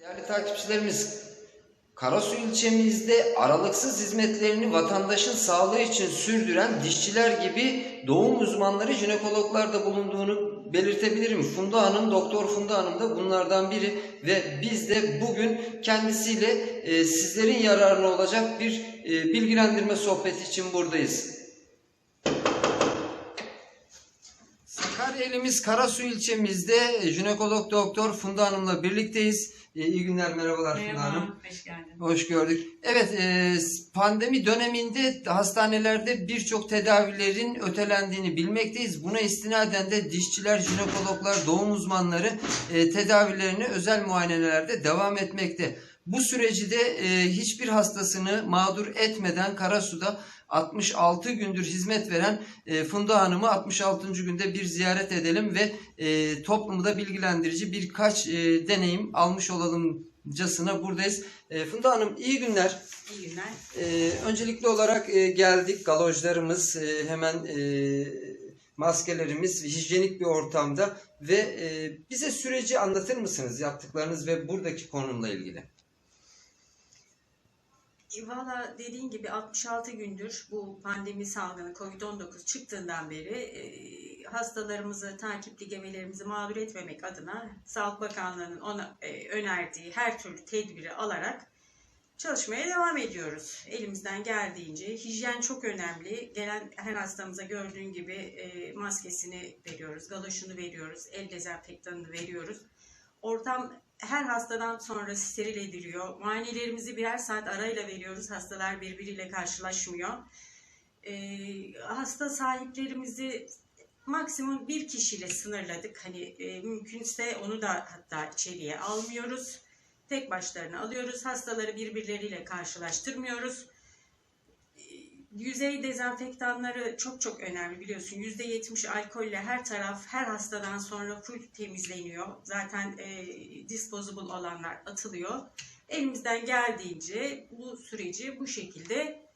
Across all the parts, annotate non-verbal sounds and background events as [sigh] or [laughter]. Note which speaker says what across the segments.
Speaker 1: Değerli takipçilerimiz, Karasu ilçemizde aralıksız hizmetlerini vatandaşın sağlığı için sürdüren dişçiler gibi doğum uzmanları, jinekologlar da bulunduğunu belirtebilirim. Funda Hanım, Doktor Funda Hanım da bunlardan biri ve biz de bugün kendisiyle e, sizlerin yararına olacak bir e, bilgilendirme sohbeti için buradayız. Sakarya Karasu ilçemizde jinekolog doktor Funda Hanım'la birlikteyiz. E, iyi günler, merhabalar Funda Hanım.
Speaker 2: Merhaba, hoş geldin.
Speaker 1: Hoş gördük. Evet, e, pandemi döneminde hastanelerde birçok tedavilerin ötelendiğini bilmekteyiz. Buna istinaden de dişçiler, jinekologlar, doğum uzmanları e, tedavilerine özel muayenelerde devam etmekte. Bu süreci de e, hiçbir hastasını mağdur etmeden Karasu'da 66 gündür hizmet veren e, Funda Hanım'ı 66. günde bir ziyaret edelim ve e, toplumu da bilgilendirici birkaç e, deneyim almış olalımcasına buradayız. E, Funda Hanım iyi günler.
Speaker 2: İyi günler.
Speaker 1: E, öncelikli olarak e, geldik galojlarımız e, hemen e, maskelerimiz hijyenik bir ortamda ve e, bize süreci anlatır mısınız yaptıklarınız ve buradaki konumla ilgili?
Speaker 2: E, Valla dediğin gibi 66 gündür bu pandemi salgını COVID-19 çıktığından beri e, hastalarımızı, takipli gebelerimizi mağdur etmemek adına Sağlık Bakanlığı'nın ona e, önerdiği her türlü tedbiri alarak çalışmaya devam ediyoruz. Elimizden geldiğince hijyen çok önemli. Gelen her hastamıza gördüğün gibi e, maskesini veriyoruz, galoşunu veriyoruz, el dezenfektanını veriyoruz. Ortam her hastadan sonra steril ediliyor. Muayenelerimizi birer saat arayla veriyoruz. Hastalar birbiriyle karşılaşmıyor. Ee, hasta sahiplerimizi maksimum bir kişiyle sınırladık. Hani e, mümkünse onu da hatta içeriye almıyoruz. Tek başlarına alıyoruz. Hastaları birbirleriyle karşılaştırmıyoruz. Yüzey dezenfektanları çok çok önemli biliyorsun. %70 alkolle her taraf her hastadan sonra full temizleniyor. Zaten e, disposable olanlar atılıyor. Elimizden geldiğince bu süreci bu şekilde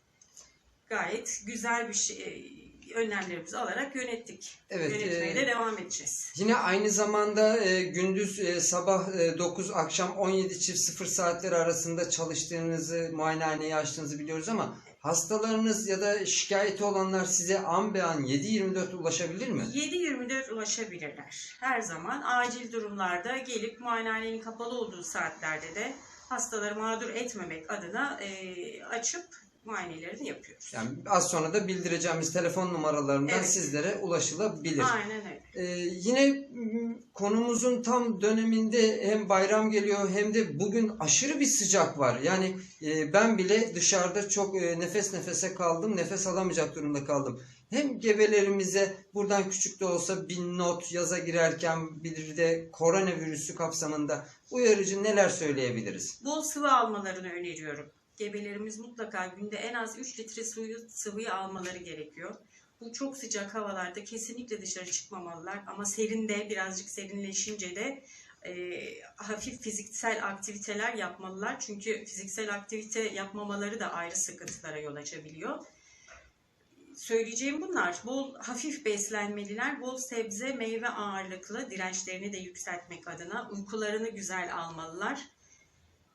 Speaker 2: gayet güzel bir şey, e, önlemlerimizi alarak yönettik.
Speaker 1: Evet,
Speaker 2: Yönetmeye
Speaker 1: e,
Speaker 2: de devam edeceğiz.
Speaker 1: Yine aynı zamanda e, gündüz e, sabah e, 9 akşam 17 çift 0 saatleri arasında çalıştığınızı, muayenehaneyi açtığınızı biliyoruz ama hastalarınız ya da şikayeti olanlar size an be an 7-24 ulaşabilir mi?
Speaker 2: 7-24 ulaşabilirler. Her zaman acil durumlarda gelip muayenehanenin kapalı olduğu saatlerde de hastaları mağdur etmemek adına e, açıp muayenelerini yapıyoruz.
Speaker 1: Yani az sonra da bildireceğimiz telefon numaralarından
Speaker 2: Evet.
Speaker 1: sizlere ulaşılabilir.
Speaker 2: Aynen öyle.
Speaker 1: Ee, yine konumuzun tam döneminde hem bayram geliyor hem de bugün aşırı bir sıcak var. Yani e, ben bile dışarıda çok e, nefes nefese kaldım, nefes alamayacak durumda kaldım. Hem gebelerimize buradan küçük de olsa bir not yaza girerken bir de koronavirüsü kapsamında uyarıcı neler söyleyebiliriz?
Speaker 2: Bol sıvı almalarını öneriyorum. Gebelerimiz mutlaka günde en az 3 litre suyu, sıvıyı almaları gerekiyor. Bu çok sıcak havalarda kesinlikle dışarı çıkmamalılar ama serinde birazcık serinleşince de e, hafif fiziksel aktiviteler yapmalılar. Çünkü fiziksel aktivite yapmamaları da ayrı sıkıntılara yol açabiliyor. Söyleyeceğim bunlar. Bol hafif beslenmeliler. Bol sebze, meyve ağırlıklı dirençlerini de yükseltmek adına uykularını güzel almalılar.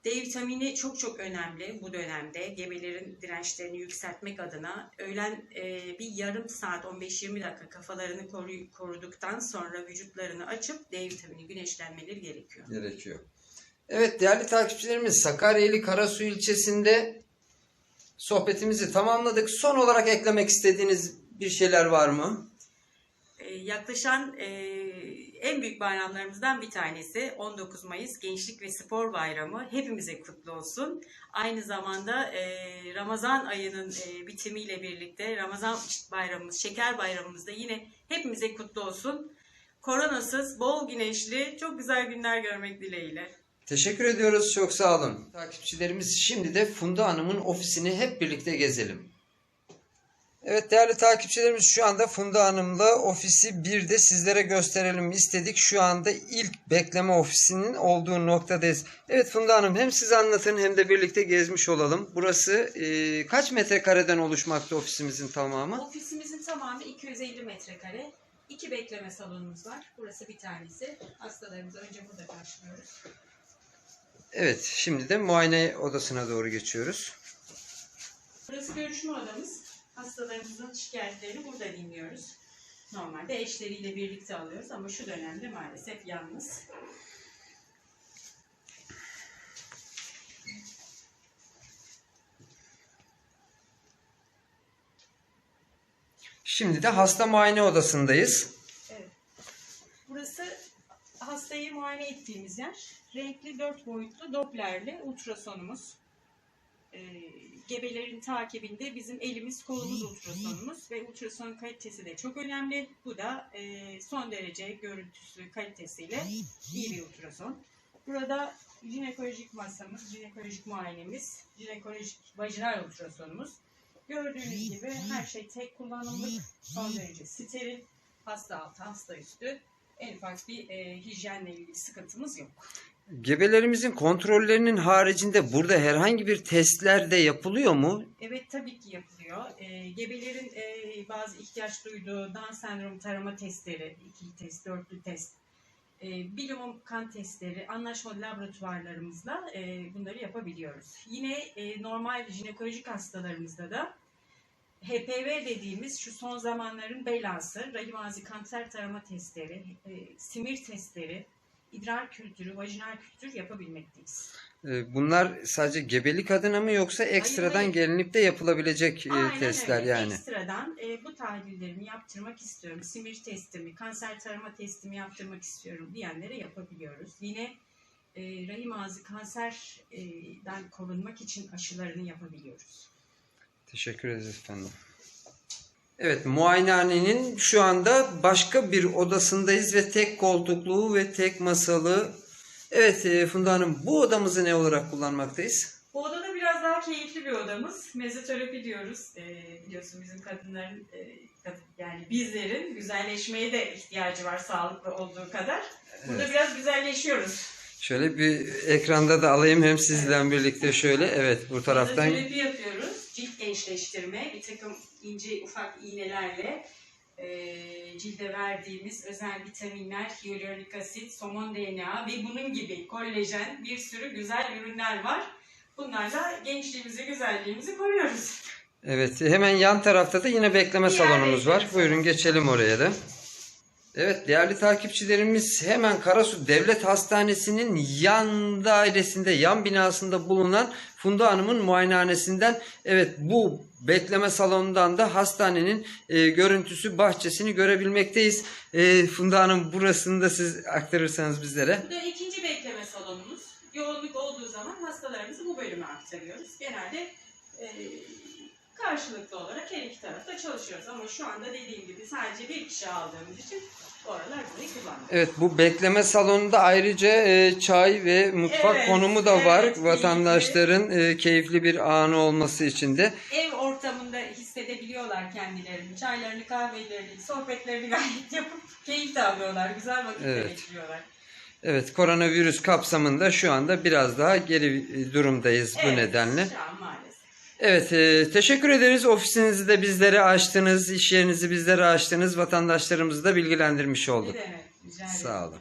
Speaker 2: D vitamini çok çok önemli bu dönemde. Gebelerin dirençlerini yükseltmek adına öğlen e, bir yarım saat 15-20 dakika kafalarını koru- koruduktan sonra vücutlarını açıp D vitamini güneşlenmeleri gerekiyor.
Speaker 1: Gerekiyor. Evet değerli takipçilerimiz Sakaryeli Karasu ilçesinde sohbetimizi tamamladık. Son olarak eklemek istediğiniz bir şeyler var mı?
Speaker 2: Ee, yaklaşan e, en büyük bayramlarımızdan bir tanesi 19 Mayıs Gençlik ve Spor Bayramı hepimize kutlu olsun. Aynı zamanda e, Ramazan ayının e, bitimiyle birlikte Ramazan bayramımız, şeker bayramımız da yine hepimize kutlu olsun. Koronasız, bol güneşli, çok güzel günler görmek dileğiyle.
Speaker 1: Teşekkür ediyoruz. Çok sağ olun. Takipçilerimiz şimdi de Funda Hanım'ın ofisini hep birlikte gezelim. Evet değerli takipçilerimiz şu anda Funda Hanım'la ofisi 1'de sizlere gösterelim istedik. Şu anda ilk bekleme ofisinin olduğu noktadayız. Evet Funda Hanım hem siz anlatın hem de birlikte gezmiş olalım. Burası e, kaç metrekareden oluşmakta ofisimizin tamamı?
Speaker 2: Ofisimizin tamamı 250 metrekare. İki bekleme salonumuz var. Burası bir tanesi. Hastalarımızı önce burada karşılıyoruz.
Speaker 1: Evet şimdi de muayene odasına doğru geçiyoruz.
Speaker 2: Burası görüşme odamız. Hastalarımızın şikayetlerini burada dinliyoruz. Normalde eşleriyle birlikte alıyoruz ama şu dönemde maalesef yalnız.
Speaker 1: Şimdi de hasta muayene odasındayız.
Speaker 2: Evet. Burası hastayı muayene ettiğimiz yer. Renkli dört boyutlu Doppler'li ultrasonumuz. Ee, gebelerin takibinde bizim elimiz kolumuz ultrasonumuz ve ultrason kalitesi de çok önemli. Bu da e, son derece görüntüsü kalitesiyle iyi bir ultrason. Burada jinekolojik masamız, jinekolojik muayenemiz, jinekolojik vajinal ultrasonumuz. Gördüğünüz gibi her şey tek kullanımlık, son derece steril, hasta altı, hasta üstü. En ufak bir e, hijyenle ilgili sıkıntımız yok.
Speaker 1: Gebelerimizin kontrollerinin haricinde burada herhangi bir testler de yapılıyor mu?
Speaker 2: Evet tabii ki yapılıyor. E, gebelerin e, bazı ihtiyaç duyduğu Down sendromu tarama testleri, ikili test, dörtlü test, e, bilimum kan testleri, anlaşmalı laboratuvarlarımızla e, bunları yapabiliyoruz. Yine e, normal jinekolojik hastalarımızda da HPV dediğimiz şu son zamanların belası, rahim ağzı kanser tarama testleri, e, simir testleri, idrar kültürü, vajinal kültür yapabilmekteyiz.
Speaker 1: Ee, Bunlar sadece gebelik adına mı yoksa ekstradan
Speaker 2: hayır.
Speaker 1: gelinip de yapılabilecek e,
Speaker 2: Aynen
Speaker 1: testler
Speaker 2: öyle.
Speaker 1: yani?
Speaker 2: Ekstradan e, bu tahlillerimi yaptırmak istiyorum. Simir testimi, kanser tarama testimi yaptırmak istiyorum diyenlere yapabiliyoruz. Yine e, rahim ağzı kanserden korunmak için aşılarını yapabiliyoruz.
Speaker 1: Teşekkür ederiz efendim. Evet, muayenehanenin şu anda başka bir odasındayız ve tek koltuklu ve tek masalı. Evet e, Funda Hanım, bu odamızı ne olarak kullanmaktayız?
Speaker 2: Bu odada biraz daha keyifli bir odamız. Mezoterapi diyoruz. E, biliyorsun bizim kadınların, e, kadın, yani bizlerin güzelleşmeye de ihtiyacı var sağlıklı olduğu kadar. Burada
Speaker 1: Evet.
Speaker 2: biraz güzelleşiyoruz.
Speaker 1: Şöyle bir ekranda da alayım hem sizle birlikte şöyle. Evet, bu taraftan
Speaker 2: Mezoterapi yapıyoruz. Cilt gençleştirme, bir takım ince ufak iğnelerle e, cilde verdiğimiz özel vitaminler, hyaluronik asit, somon DNA ve bunun gibi kolajen bir sürü güzel ürünler var. Bunlarla gençliğimizi, güzelliğimizi koruyoruz.
Speaker 1: Evet, hemen yan tarafta da yine bekleme
Speaker 2: Diğer
Speaker 1: salonumuz var. Buyurun geçelim oraya da. Evet değerli takipçilerimiz hemen Karasu Devlet Hastanesi'nin yan dairesinde, yan binasında bulunan Funda Hanım'ın muayenehanesinden evet bu bekleme salonundan da hastanenin e, görüntüsü, bahçesini görebilmekteyiz. E, Funda Hanım burasını da siz aktarırsanız bizlere.
Speaker 2: Bu da ikinci bekleme salonumuz. Yoğunluk olduğu zaman hastalarımızı bu bölüme aktarıyoruz. Genelde e, karşılıklı olarak her iki tarafta çalışıyoruz. Ama şu anda dediğim gibi sadece bir kişi aldığımız için bu aralar burayı kullanmıyoruz.
Speaker 1: Evet bu bekleme salonunda ayrıca e, çay ve mutfak
Speaker 2: Evet,
Speaker 1: konumu da var.
Speaker 2: evet,
Speaker 1: Vatandaşların e, keyifli bir anı olması için de.
Speaker 2: Ev ortamında hissedebiliyorlar kendilerini. Çaylarını, kahvelerini, sohbetlerini [laughs] gayet yapıp keyif de alıyorlar. Güzel vakitler
Speaker 1: Evet.
Speaker 2: geçiriyorlar.
Speaker 1: Evet koronavirüs kapsamında şu anda biraz daha geri e, durumdayız bu
Speaker 2: Evet,
Speaker 1: nedenle.
Speaker 2: Şu an maalesef.
Speaker 1: Evet e, teşekkür ederiz. Ofisinizi de bizlere açtınız, iş yerinizi bizlere açtınız. Vatandaşlarımızı da bilgilendirmiş
Speaker 2: Ne
Speaker 1: olduk.
Speaker 2: demek? Rica ederim.
Speaker 1: Sağ olun.